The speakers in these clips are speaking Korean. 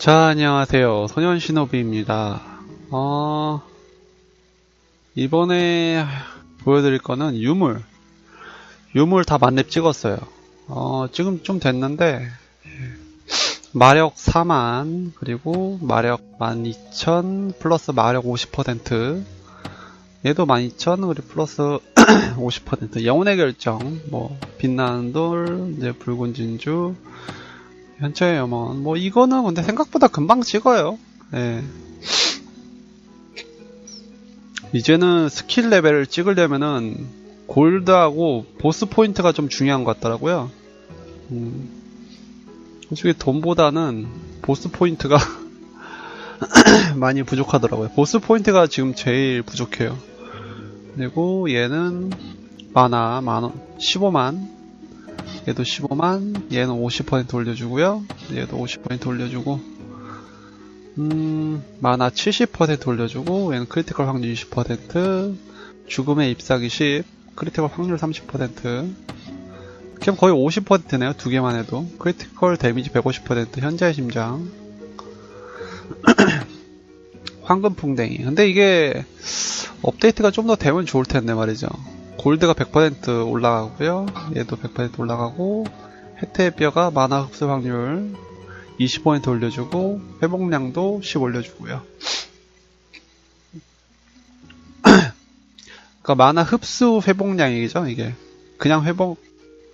자, 안녕하세요. 소년시노비입니다. 어, 이번에 보여드릴 거는 유물. 유물 다 만렙 찍었어요. 어, 지금 좀 됐는데, 마력 4만, 그리고 마력 12,000, 플러스 마력 50%, 얘도 12,000, 그리고 플러스 50%, 영혼의 결정, 뭐, 빛나는 돌, 이제 붉은 진주, 현처의 염원. 뭐, 이거는 근데 생각보다 금방 찍어요. 예. 이제는 스킬 레벨을 찍으려면은, 골드하고 보스 포인트가 좀 중요한 것 같더라고요. 음, 솔직히 돈보다는 보스 포인트가 많이 부족하더라고요. 보스 포인트가 지금 제일 부족해요. 그리고 얘는 만화 만원 15만 얘도 15만 얘는 50% 올려주고요. 얘도 50% 올려주고 음 만화 70% 올려주고 얘는 크리티컬 확률 20% 죽음의 잎사귀 10 크리티컬 확률 30% 그럼 거의 50%네요 두 개만 해도. 크리티컬 데미지 150% 현자의 심장. 황금풍뎅이. 근데 이게 업데이트가 좀 더 되면 좋을 텐데 말이죠 골드가 100% 올라가고요. 얘도 100% 올라가고 혜태의 뼈가 만화 흡수 확률 20% 올려주고 회복량도 10 올려주고요. 그러니까 만화 흡수 회복량이죠 이게 그냥 회복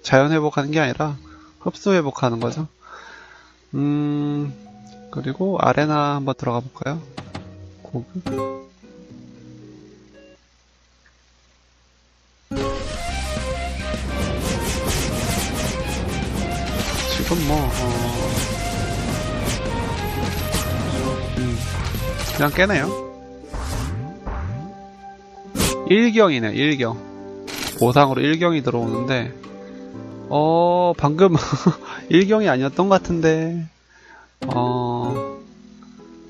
자연 회복하는 게 아니라 흡수 회복하는 거죠. 음 그리고 아레나 한번 들어가 볼까요? 고급 지금 뭐, 어... 음, 그냥 깨네요. 1경이네, 1경. 보상으로 1경이 들어오는데, 어, 방금 1경이 아니었던 것 같은데, 어,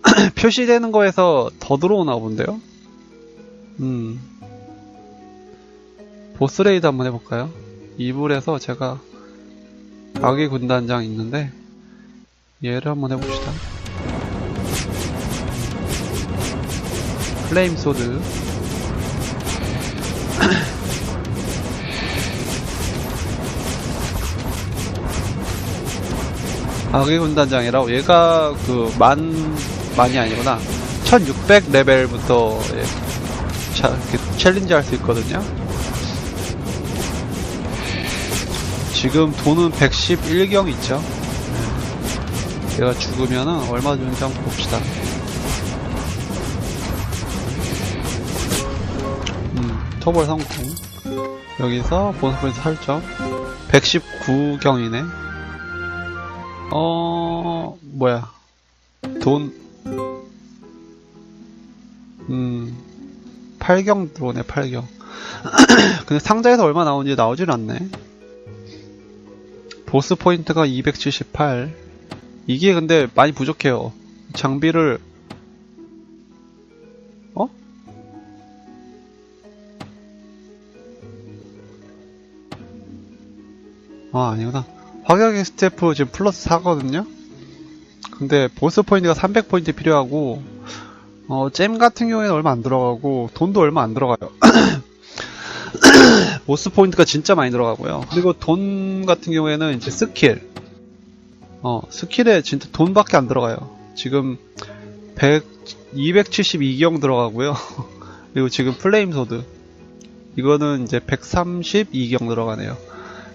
표시되는 거에서 더 들어오나 본데요? 음. 보스 레이드 한번 해볼까요? 이불에서 제가 악의 군단장 있는데 얘를 한번 해봅시다. 플레임 소드. 악의 군단장이라고? 얘가 그 만 만이 아니구나. 1600 레벨부터 예, 챌린지 할 수 있거든요 지금 돈은 111경 있죠. 얘가 죽으면은 얼마 주는지 한번 봅시다. 음, 토벌 성공. 여기서 보너스 포인트 설정. 119경이네. 어, 뭐야. 돈, 음, 8경 들어오네, 8경. 근데 상자에서 얼마 나오는지 나오질 않네. 보스 포인트가 278 이게 근데 많이 부족해요. 장비를 어? 아 아니구나. 화격의 스태프 지금 플러스 4거든요? 근데 보스 포인트가 300포인트 필요하고 어, 잼 같은 경우에는 얼마 안 들어가고 돈도 얼마 안 들어가요 보스 포인트가 진짜 많이 들어가고요. 그리고 돈 같은 경우에는 이제 스킬. 어, 스킬에 진짜 돈밖에 안 들어가요. 지금 100, 272경 들어가고요. 그리고 지금 플레임 소드. 이거는 이제 132경 들어가네요.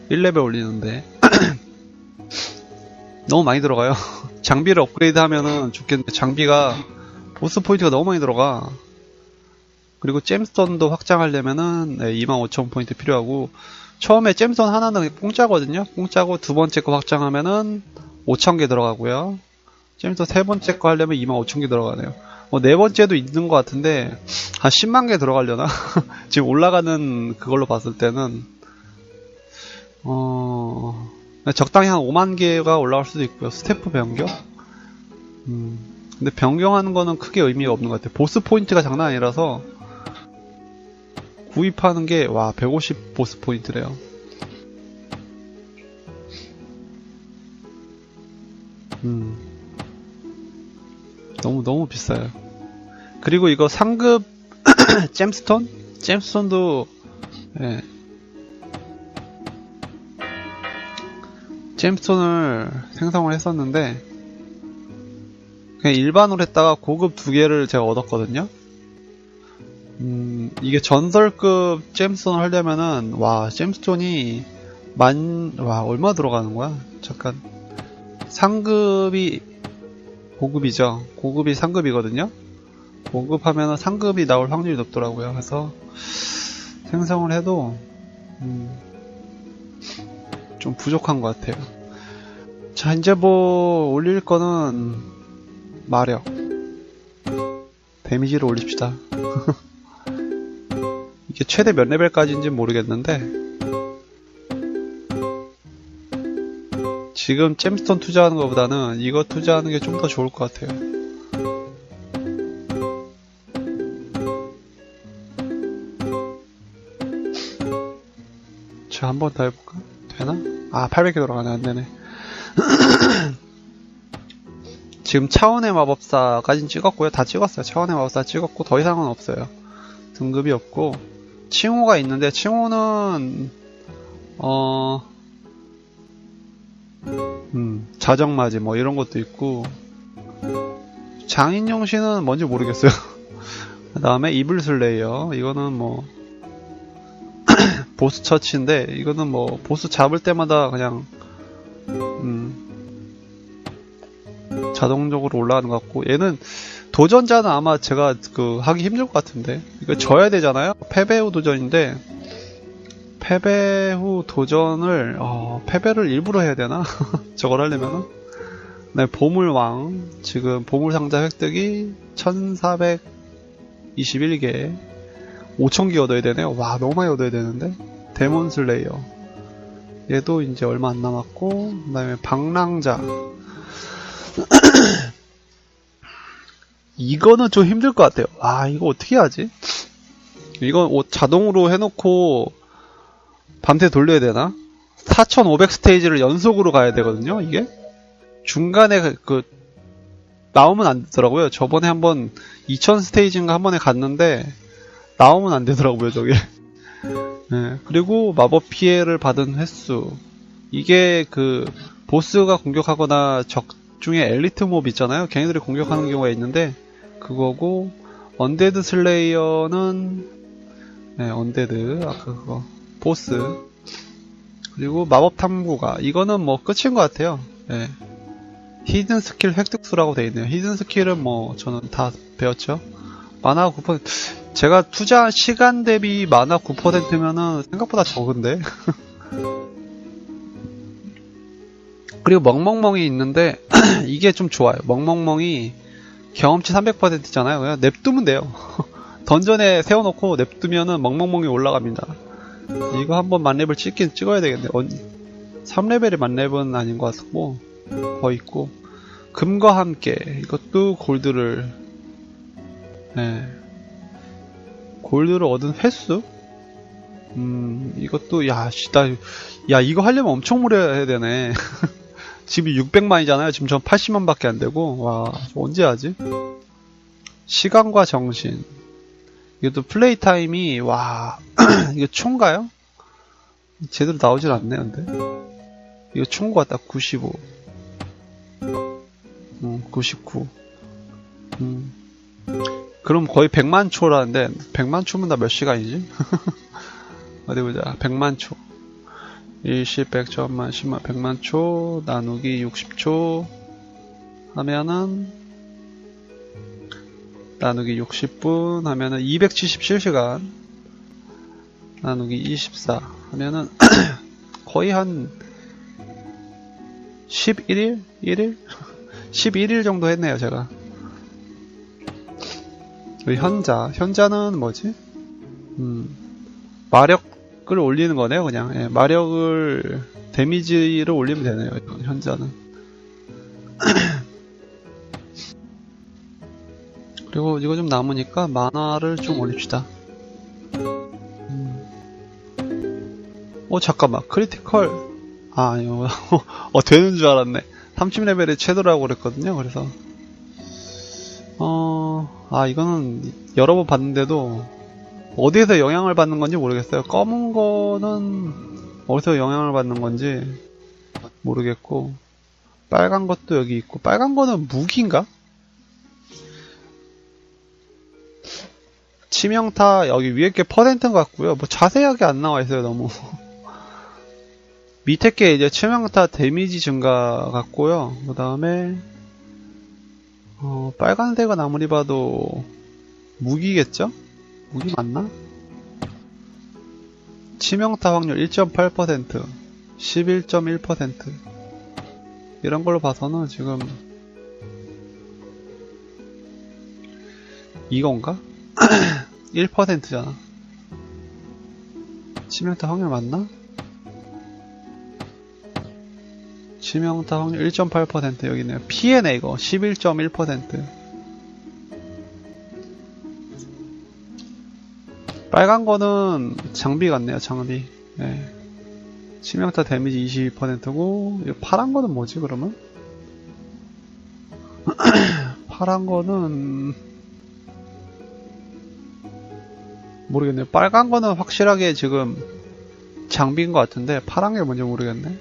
1레벨 올리는데. 너무 많이 들어가요. 장비를 업그레이드 하면은 좋겠는데 장비가 보스 포인트가 너무 많이 들어가. 그리고 잼스톤도 확장하려면은 네, 25,000포인트 필요하고 처음에 잼스톤 하나는 공짜거든요. 공짜고 두 번째 거 확장하면은 5,000개 들어가고요. 잼스톤 세 번째 거 하려면 25,000개 들어가네요. 뭐네 번째도 있는 것 같은데 한 10만 개 들어가려나? 지금 올라가는 그걸로 봤을 때는 어 적당히 한 5만 개가 올라갈 수도 있고요. 스태프 변경? 음, 근데 변경하는 거는 크게 의미가 없는 것 같아요. 보스 포인트가 장난 아니라서 구입하는 게, 와, 150 보스 포인트래요. 음. 너무 너무 비싸요. 그리고 이거 상급 잼스톤? 잼스톤도 예. 잼스톤을 생성을 했었는데 그냥 일반으로 했다가 고급 두 개를 제가 얻었거든요. 음, 이게 전설급 잼스톤을 하려면은 와 잼스톤이 만 와 얼마 들어가는 거야? 잠깐 상급이 고급이죠. 고급이 상급이거든요. 고급하면 상급이 나올 확률이 높더라고요. 그래서 생성을 해도 음, 좀 부족한 것 같아요. 자 이제 뭐 올릴 거는 마력 데미지를 올립시다. 이게 최대 몇 레벨까지인지 모르겠는데 지금 잼스톤 투자하는 것보다는 이거 투자하는 게 좀 더 좋을 것 같아요. 자, 한 번 더 해볼까? 되나? 아, 800개 돌아가네. 안 되네. 지금 차원의 마법사까진 찍었고요. 다 찍었어요. 차원의 마법사 찍었고, 더 이상은 없어요. 등급이 없고, 칭호가 있는데, 칭호는, 어, 음, 자정맞이 뭐 이런 것도 있고, 장인용신은 뭔지 모르겠어요. 그 다음에 이블슬레이어. 이거는 뭐, 보스 처치인데, 이거는 뭐, 보스 잡을 때마다 그냥, 음, 자동적으로 올라가는 것 같고, 얘는, 도전자는 아마 제가 그, 하기 힘들 것 같은데, 이거 져야 되잖아요? 패배 후 도전인데, 패배 후 도전을, 어, 패배를 일부러 해야 되나? 저걸 하려면은? 네, 보물왕. 지금 보물상자 획득이 1421개. 5000개 얻어야 되네요. 와, 너무 많이 얻어야 되는데. 데몬 슬레이어. 얘도 이제 얼마 안 남았고, 그 다음에 방랑자. 이거는 좀 힘들 것 같아요. 와, 이거 어떻게 하지? 이건 옷 자동으로 해놓고, 밤새 돌려야 되나? 4500 스테이지를 연속으로 가야 되거든요, 이게? 중간에 그, 그 나오면 안 되더라고요. 저번에 한번 2000 스테이지인가 한 번에 갔는데, 나오면 안 되더라고요, 저게. 네, 그리고 마법 피해를 받은 횟수. 이게 그, 보스가 공격하거나 적 중에 엘리트 몹 있잖아요. 걔네들이 공격하는 경우가 있는데, 그거고, 언데드 슬레이어는, 네, 언데드, 아까 그거, 보스. 그리고 마법 탐구가, 이거는 뭐 끝인 것 같아요. 네. 히든 스킬 획득수라고 되어 있네요. 히든 스킬은 뭐, 저는 다 배웠죠. 만화 9%, 제가 투자한 시간 대비 만화 9%면은 생각보다 적은데. 그리고 멍멍멍이 있는데 이게 좀 좋아요. 멍멍멍이 경험치 300%잖아요. 그냥 냅두면 돼요. 던전에 세워놓고 냅두면은 멍멍멍이 올라갑니다. 이거 한번 만렙을 찍긴 찍어야 되겠네. 3레벨이 만렙은 아닌 것 같고 더 있고 금과 함께 이것도 골드를 네. 골드를 얻은 횟수? 음, 이것도, 야, 씨, 나, 야, 이거 하려면 엄청 오래 해야 되네. 지금 600만이잖아요. 지금 전 80만 밖에 안 되고, 와, 언제 하지? 시간과 정신. 이것도 플레이 타임이, 와, 이거 총가요? 제대로 나오질 않네, 근데. 이거 총 같다, 95. 음, 99. 음. 그럼 거의 100만 초라는데 100만 초면 다 몇 시간이지? 어디 보자 100만 초 10, 100, 1000만, 10만, 100만 초 나누기 60초 하면은 나누기 60분 하면은 277시간 나누기 24 하면은 거의 한 11일? 1일? 11일 정도 했네요 제가 현자. 현자는 뭐지? 음, 마력 을 올리는 거네요, 그냥. 예, 마력을, 데미지를 올리면 되네요, 현자는. 그리고 이거 좀 남으니까 만화를 좀 올립시다. 음. 어, 잠깐만. 크리티컬. 아, 이거, 어, 되는 줄 알았네. 30레벨이 최도라고 그랬거든요, 그래서. 어, 아, 이거는 여러 번 봤는데도 어디에서 영향을 받는 건지 모르겠어요. 검은 거는 어디서 영향을 받는 건지 모르겠고, 빨간 것도 여기 있고, 빨간 거는 무기인가? 치명타 여기 위에 게 퍼센트 같고요. 뭐 자세하게 안 나와 있어요, 너무. 밑에 게 이제 치명타 데미지 증가 같고요. 그 다음에 어, 빨간색은 아무리 봐도 무기겠죠? 무기 맞나? 치명타 확률 1.8%, 11.1% 이런 걸로 봐서는 지금 이건가? 1%잖아. 치명타 확률 맞나? 치명타 확률 1.8% 여기네요. 피해네 이거 11.1% 빨간 거는 장비 같네요 장비 네. 치명타 데미지 22%고 파란 거는 뭐지 그러면? 파란 거는 모르겠네요 빨간 거는 확실하게 지금 장비인 것 같은데 파란 게 뭔지 모르겠네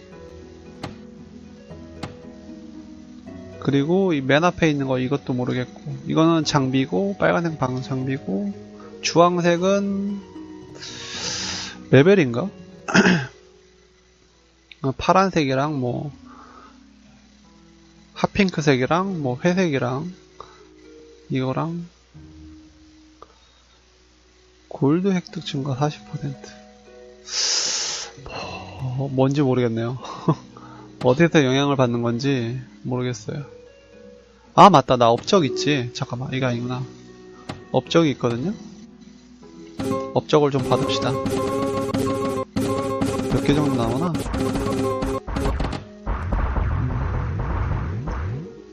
그리고 이 맨 앞에 있는 거 이것도 모르겠고 이거는 장비고 빨간색 방은 장비고 주황색은 레벨인가? 어, 파란색이랑 뭐 핫핑크색이랑 뭐 회색이랑 이거랑 골드 획득 증가 40% 뭐, 뭔지 모르겠네요 어디서 영향을 받는 건지 모르겠어요. 아, 맞다. 나 업적 있지. 잠깐만. 이거 아니구나. 업적이 있거든요? 업적을 좀 받읍시다. 몇 개 정도 나오나? 음.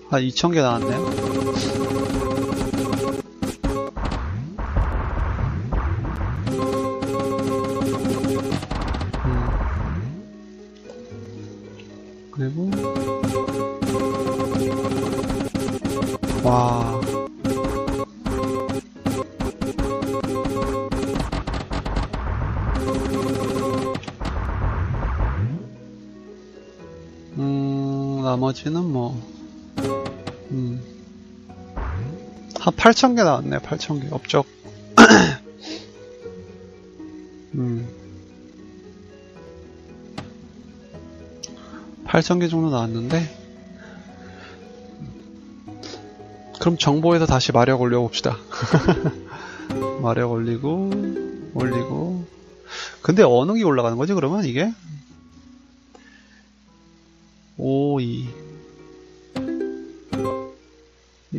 한 2,000개 나왔네요. 나머지는 뭐, 음, 한 8,000개 나왔네, 8,000개. 업적. 음. 8,000개 정도 나왔는데 그럼 정보에서 다시 마력 올려 봅시다 마력 올리고 올리고 근데 어느 게 올라가는 거지 그러면 이게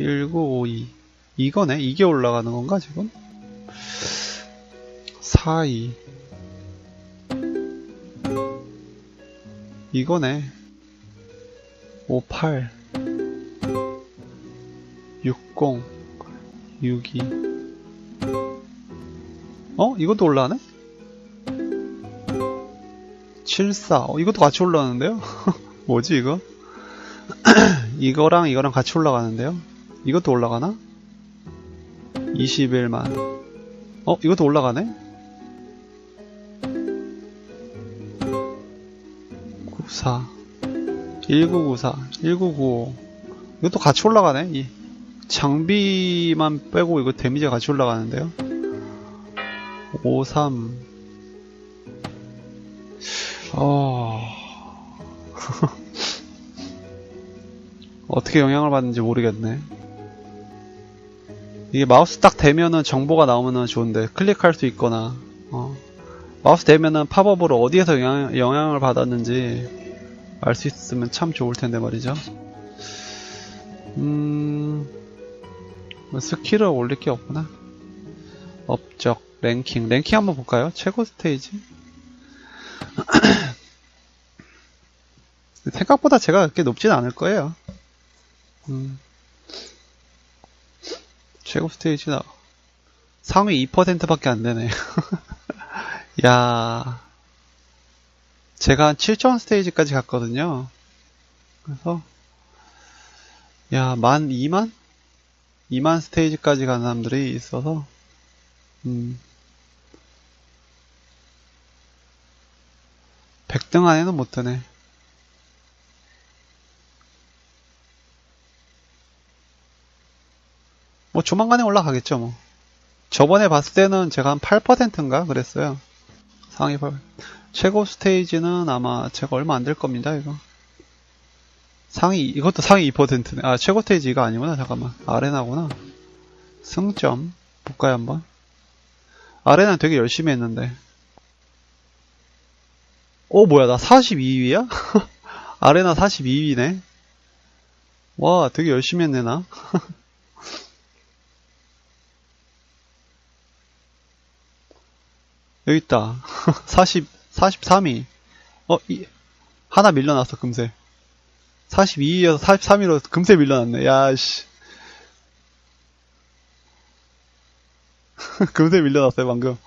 19, 5, 2 이거네 이게 올라가는 건가 지금 4, 2 이거네 58 60 62 어? 이것도 올라가네? 74 어, 이것도 같이 올라가는데요? 뭐지 이거? 이거랑 이거랑 같이 올라가는데요? 이것도 올라가나? 21만. 어? 이것도 올라가네? 94 1994 1995 이것도 같이 올라가네 이. 장비만 빼고 이거 데미지가 같이 올라가는데요? 53 어... 어떻게 영향을 받는지 모르겠네 이게 마우스 딱 대면은 정보가 나오면은 좋은데 클릭할 수 있거나 어. 마우스 대면은 팝업으로 어디에서 영향, 영향을 받았는지 알 수 있으면 참 좋을 텐데 말이죠. 음, 뭐 스킬을 올릴 게 없구나. 업적, 랭킹. 랭킹 한번 볼까요? 최고 스테이지. 생각보다 제가 그렇게 높진 않을 거예요. 음. 최고 스테이지 나 상위 2%밖에 안 되네. 야, 제가 한 7천 스테이지까지 갔거든요. 그래서 야, 만 2만? 2만 스테이지까지 간 사람들이 있어서, 음. 100등 안에는 못 드네. 뭐 조만간에 올라가겠죠, 뭐. 저번에 봤을 때는 제가 한 8%인가 그랬어요. 상위 8. 최고 스테이지는 아마 제가 얼마 안 될 겁니다, 이거. 상위, 이것도 상위 2%네. 아, 최고 스테이지 이거 아니구나. 잠깐만. 아레나구나. 승점. 볼까요, 한번? 아레나 되게 열심히 했는데. 오, 뭐야. 나 42위야? 아레나 42위네. 와, 되게 열심히 했네, 나. 여기 있다. 40, 43위. 어, 이, 하나 밀려났어, 금세. 42위에서 43위로 금세 밀려났네. 야, 씨. 금세 밀려났어요, 방금.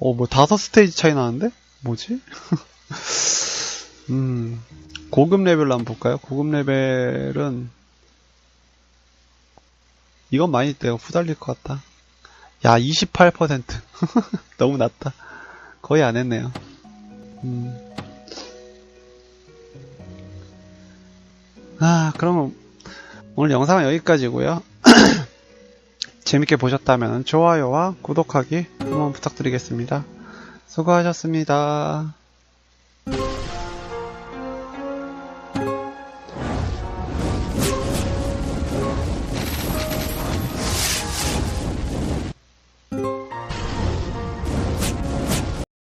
어, 뭐, 다섯 스테이지 차이 나는데? 뭐지? 음, 고급 레벨로 한번 볼까요? 고급 레벨은, 이건 많이 내가 후달릴 것 같다. 야, 28%. 너무 낮다. 거의 안 했네요. 음. 아, 그러면 오늘 영상은 여기까지고요. 재밌게 보셨다면 좋아요와 구독하기 한번 부탁드리겠습니다. 수고하셨습니다.